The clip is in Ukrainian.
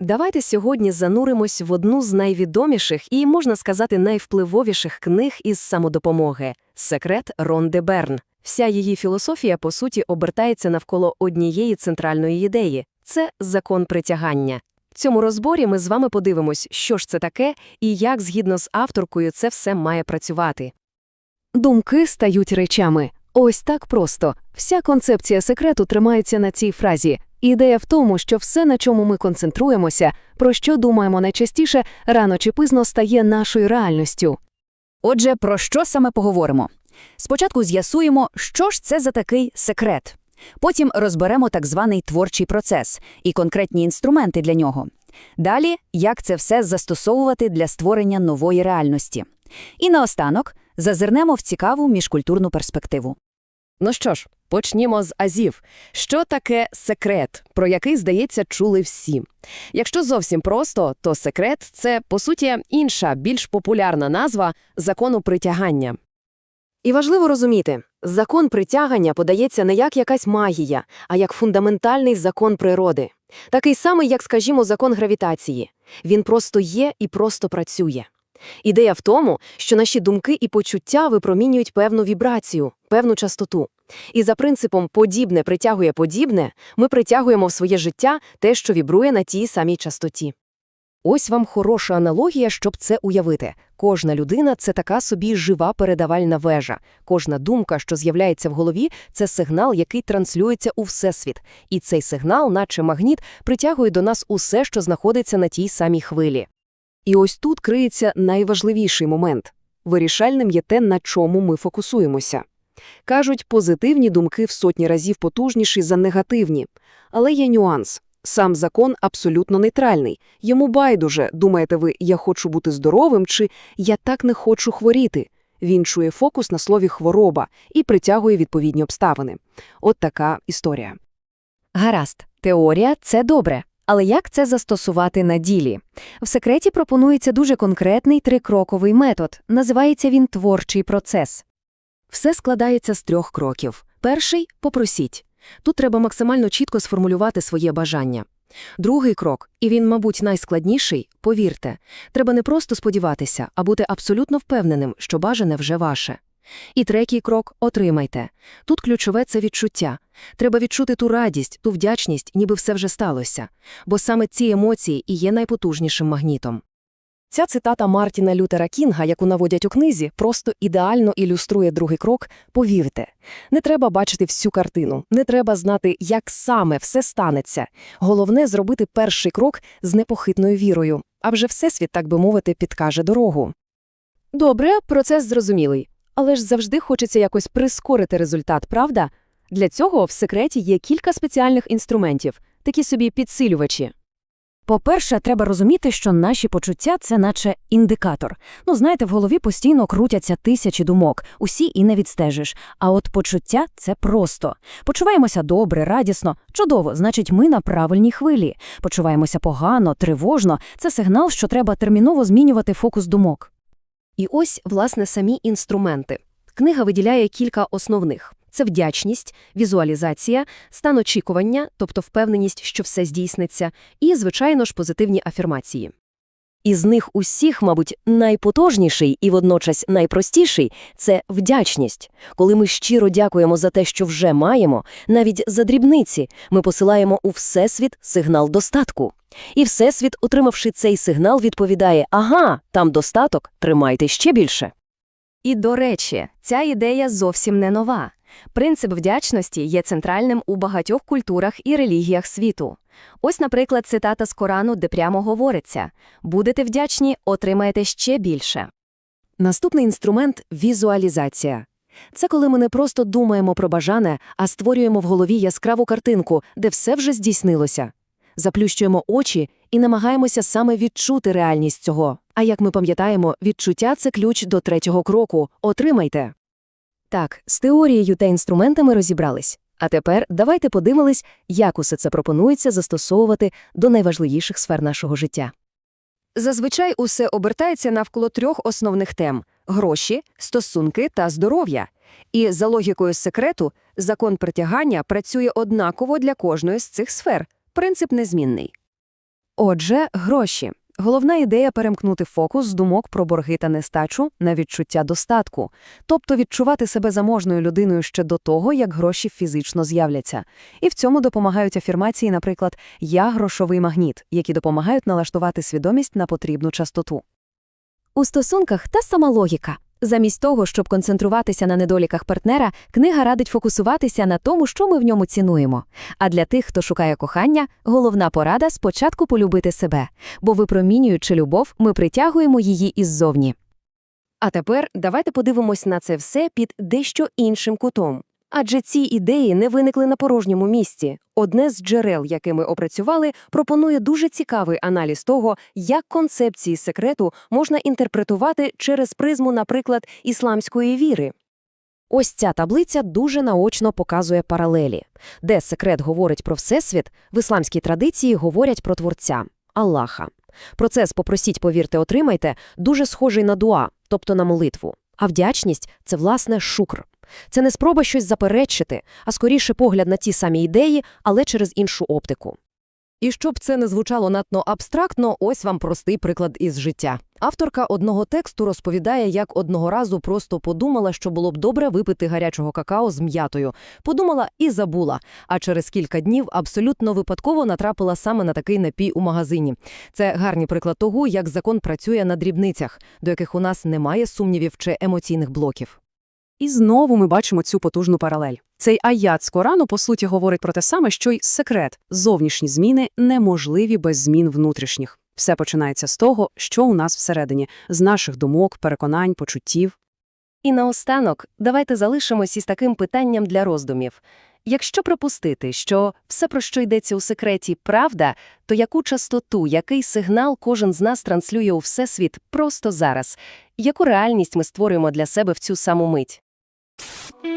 Давайте сьогодні зануримось в одну з найвідоміших і, можна сказати, найвпливовіших книг із самодопомоги Секрет Ронде Берн. Вся її філософія, по суті, обертається навколо однієї центральної ідеї це закон притягання. В цьому розборі ми з вами подивимось, що ж це таке і як, згідно з авторкою, це все має працювати. Думки стають речами. Ось так просто. Вся концепція секрету тримається на цій фразі. Ідея в тому, що все, на чому ми концентруємося, про що думаємо найчастіше, рано чи пізно стає нашою реальністю. Отже, про що саме поговоримо? Спочатку з'ясуємо, що ж це за такий секрет. Потім розберемо так званий творчий процес і конкретні інструменти для нього. Далі, як це все застосовувати для створення нової реальності. І наостанок зазирнемо в цікаву міжкультурну перспективу. Ну що ж, почнімо з азів. Що таке секрет, про який, здається, чули всі? Якщо зовсім просто, то секрет це, по суті, інша, більш популярна назва закону притягання. І важливо розуміти, закон притягання подається не як якась магія, а як фундаментальний закон природи. Такий самий, як, скажімо, закон гравітації. Він просто є і просто працює. Ідея в тому, що наші думки і почуття випромінюють певну вібрацію, певну частоту. І за принципом подібне притягує подібне, ми притягуємо в своє життя те, що вібрує на тій самій частоті. Ось вам хороша аналогія, щоб це уявити. Кожна людина це така собі жива передавальна вежа. Кожна думка, що з'являється в голові, це сигнал, який транслюється у всесвіт. І цей сигнал, наче магніт, притягує до нас усе, що знаходиться на тій самій хвилі. І ось тут криється найважливіший момент. Вирішальним є те, на чому ми фокусуємося. Кажуть, позитивні думки в сотні разів потужніші за негативні. Але є нюанс. Сам закон абсолютно нейтральний. Йому байдуже, думаєте ви, я хочу бути здоровим чи я так не хочу хворіти. Він чує фокус на слові хвороба і притягує відповідні обставини. От така історія. Гаразд, теорія це добре. Але як це застосувати на ділі? В секреті пропонується дуже конкретний трикроковий метод. Називається він творчий процес. Все складається з трьох кроків. Перший – попросіть. Тут треба максимально чітко сформулювати своє бажання. Другий крок, і він, мабуть, найскладніший – повірте. Треба не просто сподіватися, а бути абсолютно впевненим, що бажане вже ваше. І третій крок – отримайте. Тут ключове – це відчуття. Треба відчути ту радість, ту вдячність, ніби все вже сталося. Бо саме ці емоції і є найпотужнішим магнітом. Ця цитата Мартіна Лютера Кінга, яку наводять у книзі, просто ідеально ілюструє другий крок «повірте». Не треба бачити всю картину, не треба знати, як саме все станеться. Головне – зробити перший крок з непохитною вірою, а вже Всесвіт, так би мовити, підкаже дорогу. Добре, процес зрозумілий. Але ж завжди хочеться якось прискорити результат, правда? Для цього в секреті є кілька спеціальних інструментів, такі собі підсилювачі. По-перше, треба розуміти, що наші почуття це наче індикатор. Ну, знаєте, в голові постійно крутяться тисячі думок, усі і не відстежиш. А от почуття це просто. Почуваємося добре, радісно, чудово, значить, ми на правильній хвилі. Почуваємося погано, тривожно це сигнал, що треба терміново змінювати фокус думок. І ось, власне, самі інструменти. Книга виділяє кілька основних. Це вдячність, візуалізація, стан очікування, тобто впевненість, що все здійсниться, і, звичайно ж, позитивні афірмації. Із них усіх, мабуть, найпотужніший і водночас найпростіший – це вдячність. Коли ми щиро дякуємо за те, що вже маємо, навіть за дрібниці, ми посилаємо у Всесвіт сигнал достатку. І Всесвіт, отримавши цей сигнал, відповідає «Ага, там достаток, тримайте ще більше». І, до речі, ця ідея зовсім не нова. Принцип вдячності є центральним у багатьох культурах і релігіях світу. Ось, наприклад, цитата з Корану, де прямо говориться «Будете вдячні, отримаєте ще більше». Наступний інструмент – візуалізація. Це коли ми не просто думаємо про бажане, а створюємо в голові яскраву картинку, де все вже здійснилося. Заплющуємо очі і намагаємося саме відчути реальність цього. А як ми пам'ятаємо, відчуття – це ключ до третього кроку – отримайте. Так, з теорією та інструментами розібрались. А тепер давайте подивимось, як усе це пропонується застосовувати до найважливіших сфер нашого життя. Зазвичай усе обертається навколо трьох основних тем – гроші, стосунки та здоров'я. І за логікою секрету, закон притягання працює однаково для кожної з цих сфер. Принцип незмінний. Отже, гроші. Головна ідея перемкнути фокус з думок про борги та нестачу на відчуття достатку, тобто відчувати себе заможною людиною ще до того, як гроші фізично з'являться. І в цьому допомагають афірмації, наприклад, «Я – грошовий магніт», які допомагають налаштувати свідомість на потрібну частоту. У стосунках та сама логіка. Замість того, щоб концентруватися на недоліках партнера, книга радить фокусуватися на тому, що ми в ньому цінуємо. А для тих, хто шукає кохання, головна порада – спочатку полюбити себе, бо випромінюючи любов, ми притягуємо її іззовні. А тепер давайте подивимось на це все під дещо іншим кутом. Адже ці ідеї не виникли на порожньому місці. Одне з джерел, яке ми опрацювали, пропонує дуже цікавий аналіз того, як концепції секрету можна інтерпретувати через призму, наприклад, ісламської віри. Ось ця таблиця дуже наочно показує паралелі. Де секрет говорить про Всесвіт, в ісламській традиції говорять про Творця – Аллаха. Процес «попросіть, повірте, отримайте» дуже схожий на дуа, тобто на молитву. А вдячність – це, власне, шукр. Це не спроба щось заперечити, а скоріше погляд на ті самі ідеї, але через іншу оптику. І щоб це не звучало надто абстрактно, ось вам простий приклад із життя. Авторка одного тексту розповідає, як одного разу просто подумала, що було б добре випити гарячого какао з м'ятою. Подумала і забула, а через кілька днів абсолютно випадково натрапила саме на такий напій у магазині. Це гарний приклад того, як закон працює на дрібницях, до яких у нас немає сумнівів чи емоційних блоків. І знову ми бачимо цю потужну паралель. Цей аят з Корану, по суті, говорить про те саме, що й секрет. Зовнішні зміни неможливі без змін внутрішніх. Все починається з того, що у нас всередині, з наших думок, переконань, почуттів. І наостанок, давайте залишимось із таким питанням для роздумів. Якщо припустити, що все, про що йдеться у секреті, правда, то яку частоту, який сигнал кожен з нас транслює у Всесвіт просто зараз? Яку реальність ми створюємо для себе в цю саму мить? you